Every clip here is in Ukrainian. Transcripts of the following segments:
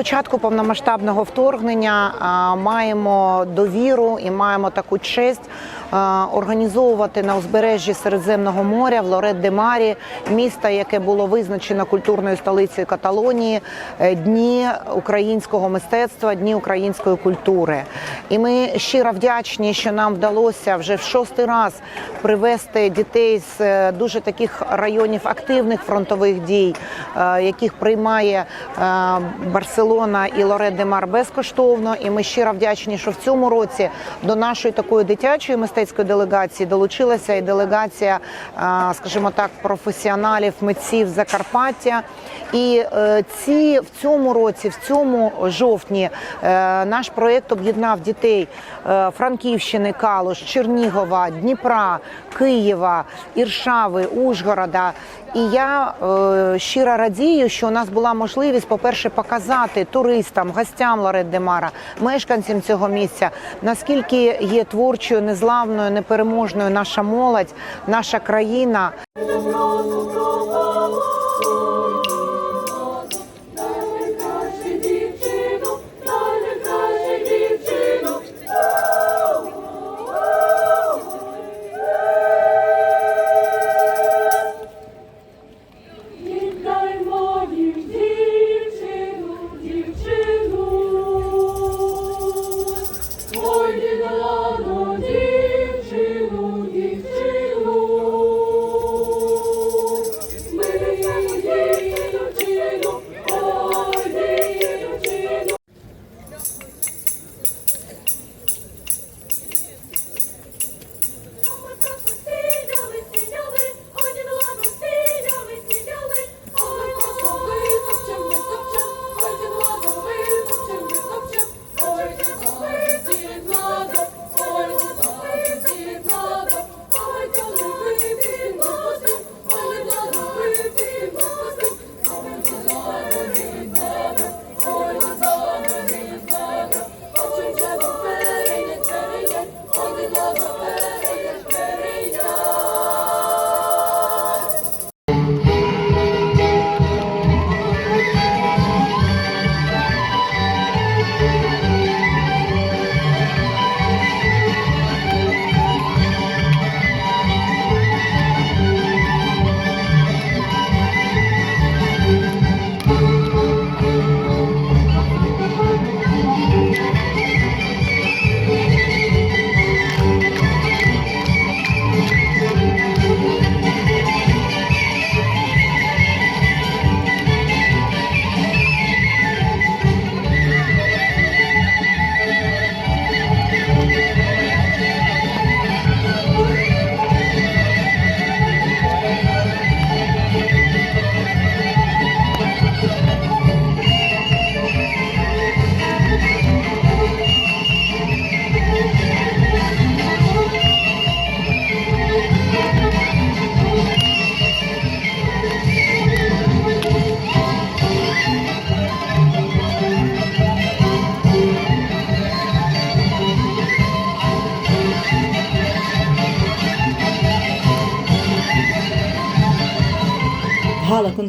Початку повномасштабного вторгнення маємо довіру і маємо таку честь організовувати на узбережжі Середземного моря в Лорет де Марі, міста, яке було визначено культурною столицею Каталонії, е, дні українського мистецтва, дні української культури. І ми щиро вдячні, що нам вдалося вже в шостий раз привезти дітей з е, дуже таких районів активних фронтових дій, е, яких приймає е, Барселона і Лорет де Мар безкоштовно. І ми щиро вдячні, що в цьому році до нашої такої дитячої мистецької делегації долучилася і делегація, е, скажімо так, професіоналів, митців Закарпаття. І е, ці в цьому році, в цьому жовтні, е, наш проєкт об'єднав дітей Франківщини, Калуш, Чернігова, Дніпра, Києва, Іршави, Ужгорода. І я е, щиро радію, що у нас була можливість, по-перше, показати туристам, гостям Лорет Демара, мешканцям цього місця, наскільки є творчою, незламною, непереможною наша молодь, наша країна.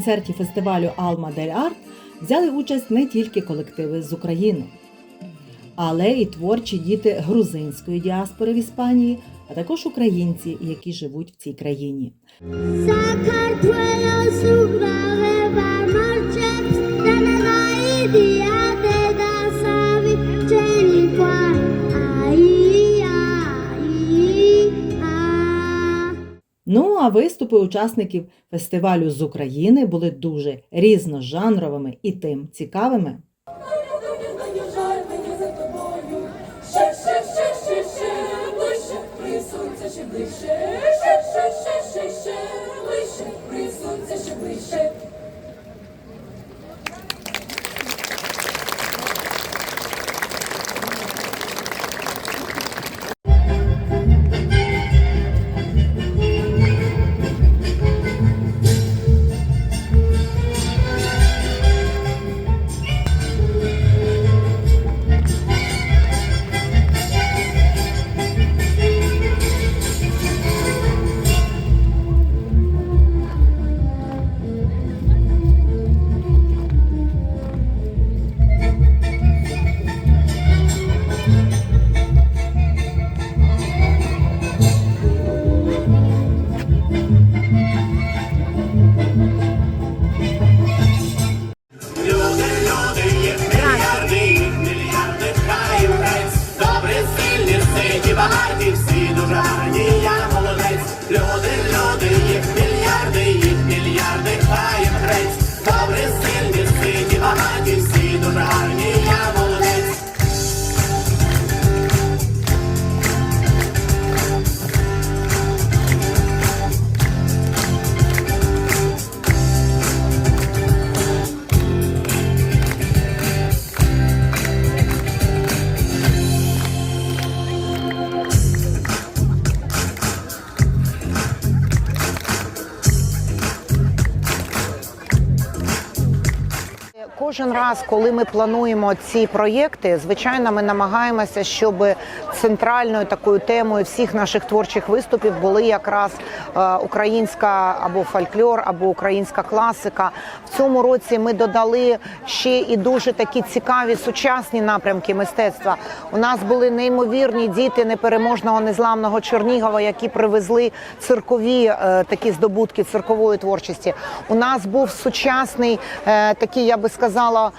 В гала-концерті фестивалю Алма Дель Арт взяли участь не тільки колективи з України, але й творчі діти грузинської діаспори в Іспанії, а також українці, які живуть в цій країні. Ну а виступи учасників фестивалю з України були дуже різножанровими і тим цікавими. Кожен раз, коли ми плануємо ці проєкти, звичайно, ми намагаємося, щоб центральною такою темою всіх наших творчих виступів були якраз е, українська або фольклор, або українська класика. В цьому році ми додали ще і дуже такі цікаві сучасні напрямки мистецтва. У нас були неймовірні діти непереможного незламного Чернігова, які привезли циркові е, такі здобутки циркової творчості. У нас був сучасний е, такий, я би сказала,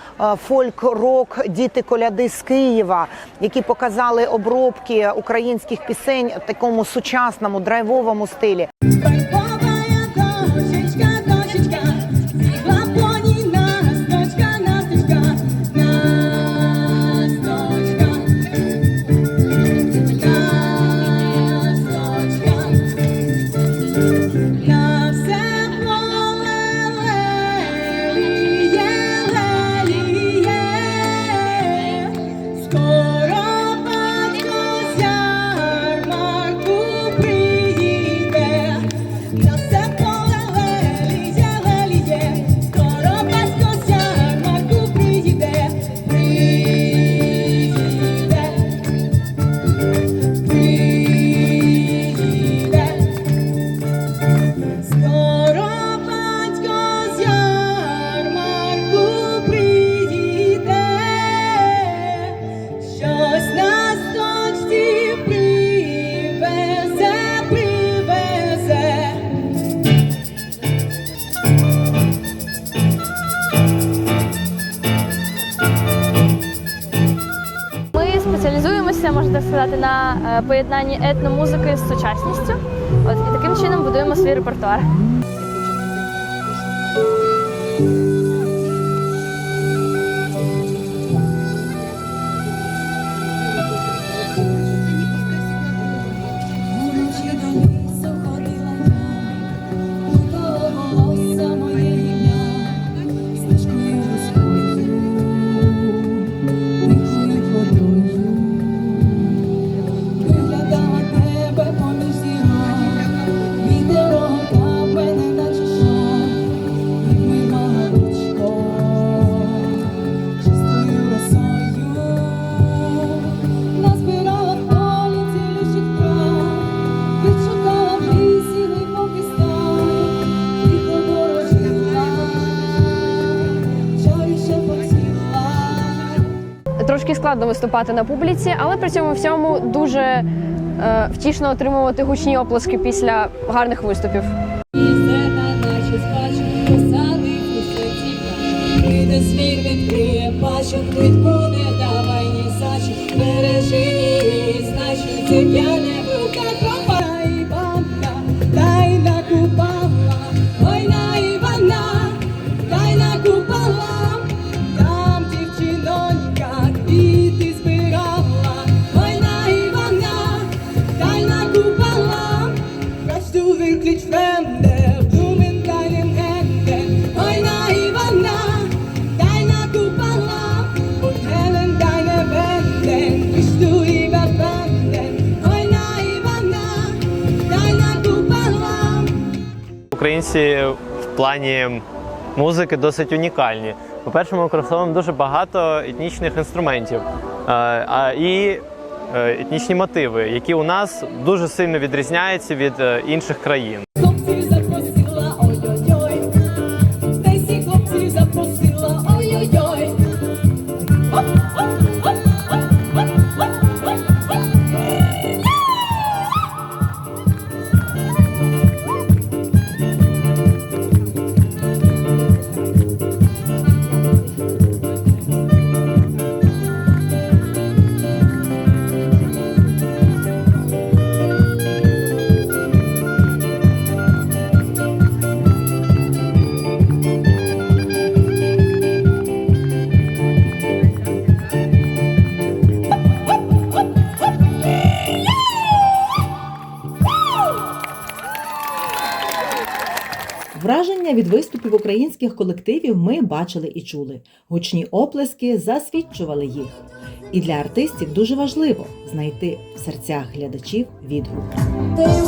фольк-рок діти коляди з Києва, які показали обробки українських пісень в такому сучасному драйвовому стилі. Поєднанні етномузики з сучасністю. От і таким чином будуємо свій репертуар. Складно виступати на публіці, але при цьому всьому дуже е, втішно отримувати гучні оплески після гарних виступів. І зерна, наче спачу, посади усе тікає. Прийде звір, відкриє Українці в плані музики досить унікальні. По-перше, ми використовуємо дуже багато етнічних інструментів е, а, і е, етнічні мотиви, які у нас дуже сильно відрізняються від е, інших країн. Виступів українських колективів ми бачили і чули. Гучні оплески засвідчували їх. І для артистів дуже важливо знайти в серцях глядачів відгук. Тим,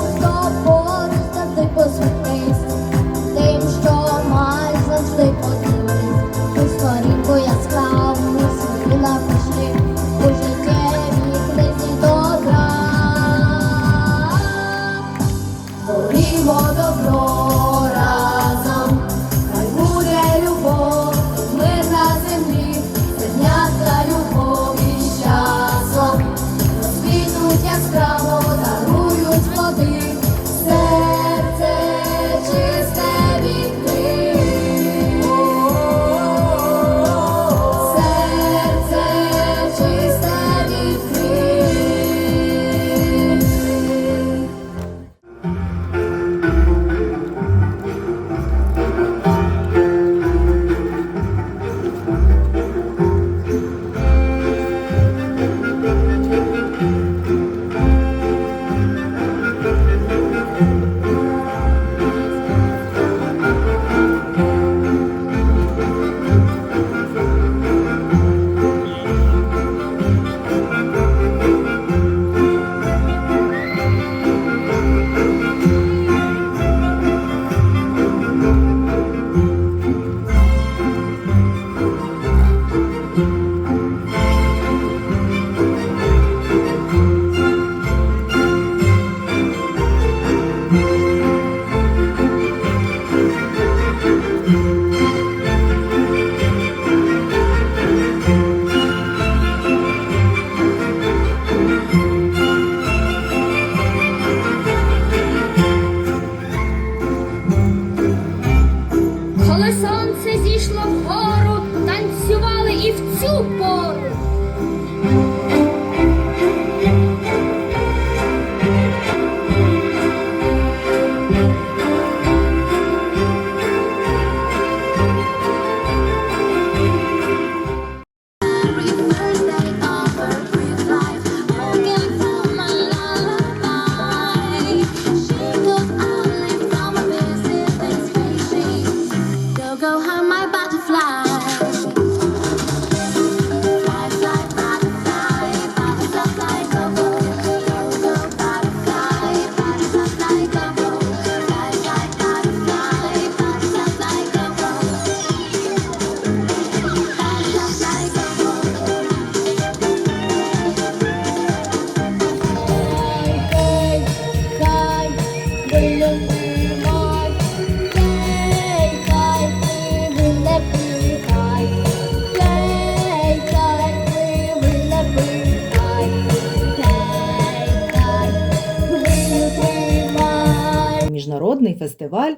фестиваль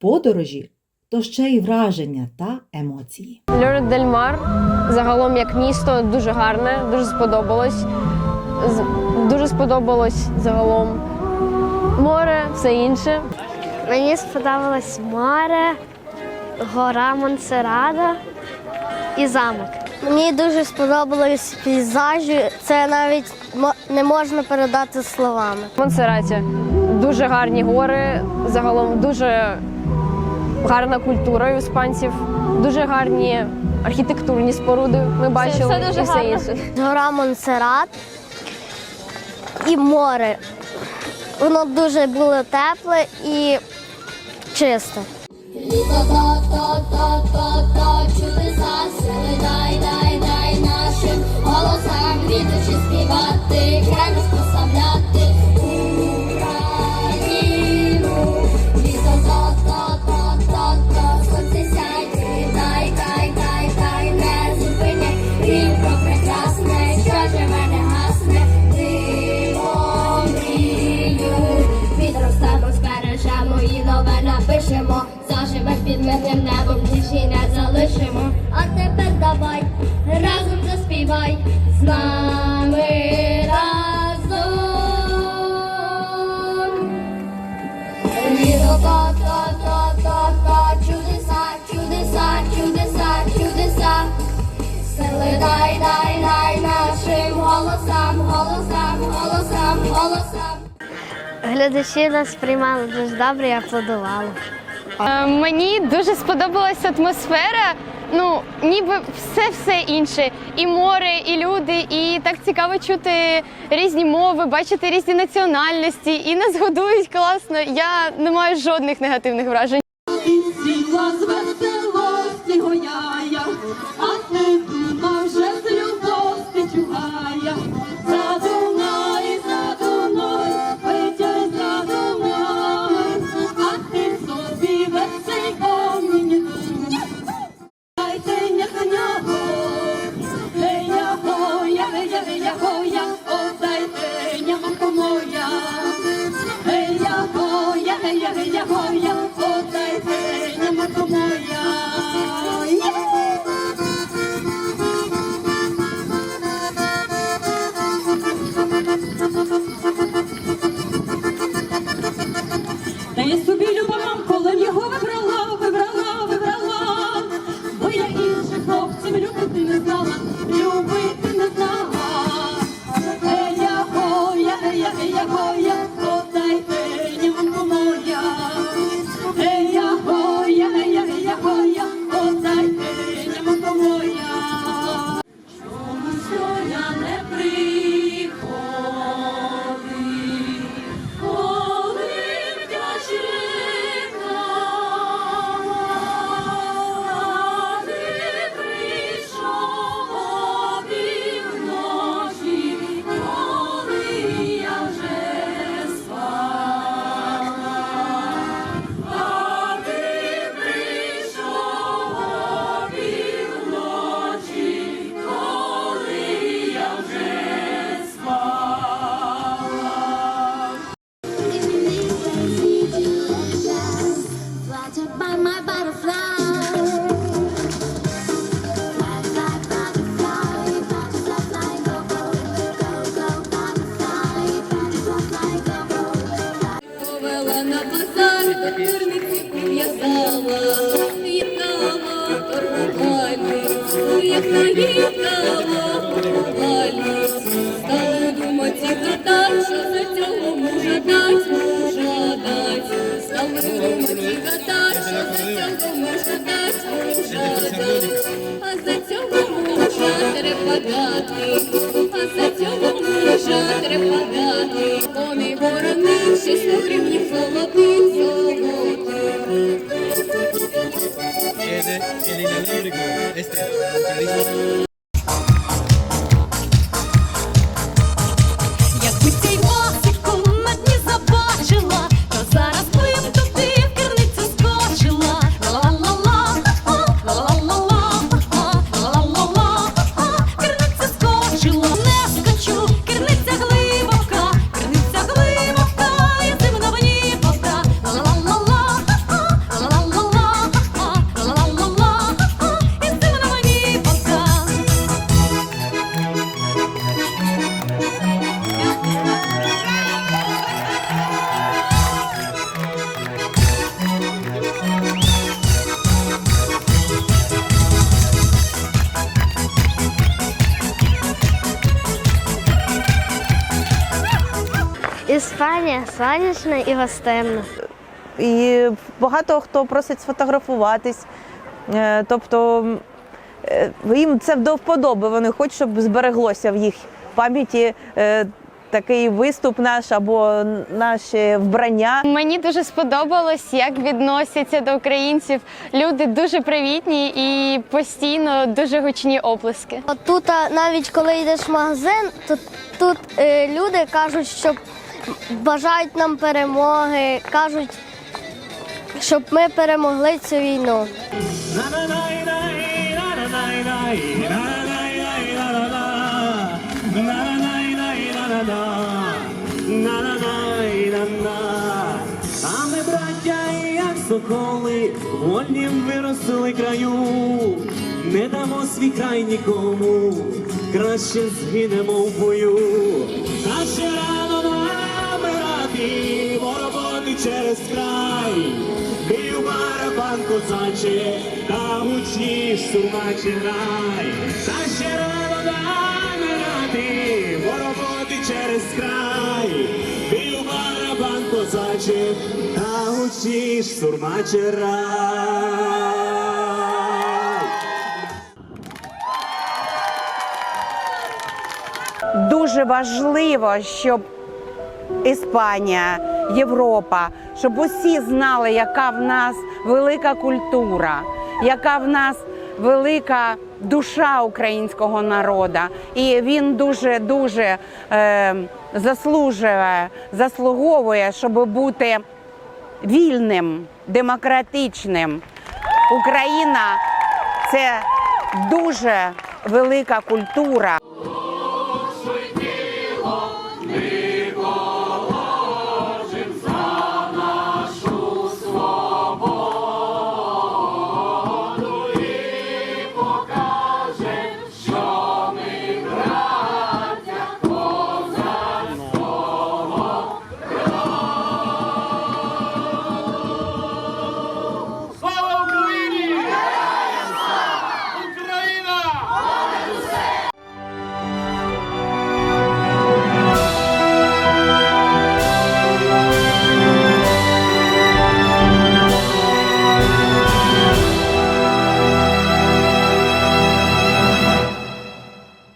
подорожі то ще й враження та емоції. Льорет Дель Мар загалом як місто дуже гарне, дуже сподобалось. Дуже сподобалось загалом море, все інше. Мені сподобалось море, гора Монсерада і замок. Мені дуже сподобались пейзажі. Це навіть не можна передати словами. Монсераті дуже гарні гори, загалом дуже гарна культура у іспанців, дуже гарні архітектурні споруди. Ми бачили все дуже і все гарно. інше. Гора Монсерат і море. Воно дуже було тепле і чисте. Літо то, то, то, то, то, чудеса, сили дай, дай, дай нашим голосам, квіточі співати, креміс прославляти Глядачі нас приймали дуже добре і аплодували. Е, Мені дуже сподобалася атмосфера. Ну, ніби все все інше. І море, і люди, і так цікаво чути різні мови, бачити різні національності, і нас годують класно. Я не маю жодних негативних вражень. Турниці прив'язала, їхала торгувальницю, як наїхала торгувальницю. Стали думати гадать, що за цього мужа дать, мужа дать. Стали думати гадать, що за цього мужа дать, мужа дать. А за цього мужа треба дати, а за цього мужа треба дати. Вони ворони, шість гривні el, el inalámbrico, este, Іспанія сонячна і гостинна. І багато хто просить сфотографуватись. Е, Тобто е, їм це до вподоби. Вони хочуть, щоб збереглося в їх пам'яті е, такий виступ наш або наше вбрання. Мені дуже сподобалось, як відносяться до українців. Люди дуже привітні і постійно дуже гучні оплески. Тут навіть коли йдеш в магазин, то тут люди кажуть, що бажають нам перемоги, кажуть, щоб ми перемогли цю війну. А ми, браття, як соколи, вольнім виросли краю, не дамо свій край нікому, краще згинемо в бою. Та ще намирати, вороботи через край, бив барабан козаче, та гучніш сурмачий рай. Та ще рано намирати, вороботи через край, бив барабан козаче, та гучніш сурмачий рай. Дуже важливо, щоб Іспанія, Європа, щоб усі знали, яка в нас велика культура, яка в нас велика душа українського народу. І він дуже дуже е, заслужує, заслуговує, щоб бути вільним, демократичним. Україна це дуже велика культура.